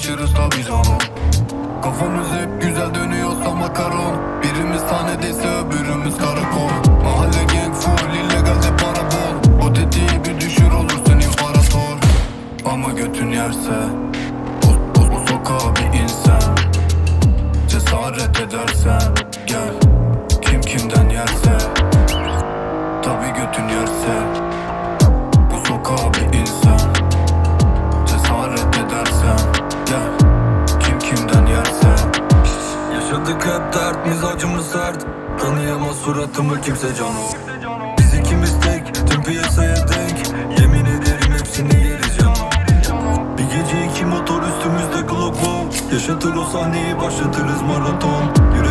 taşırız tabi canım. Kafamız hep güzel dönüyorsa makaron. Birimiz sahnedeyse öbürümüz karakol. Mahalle gang full illegalde para bol O tetiği bir düşür olursun imparator. Ama götün yerse O, o, o sokağa bir insen. Cesaret edersen Gel Yaşadık hep dert Mizacımız sert. Tanıyamaz suratımı kimse canım Biz ikimiz tek Tüm piyasaya denk. Yemin ederim hepsini yeriz canım Bir gece iki motor üstümüzde Glock Yaşatır o sahneyi başlatırız maraton. Üstümüzde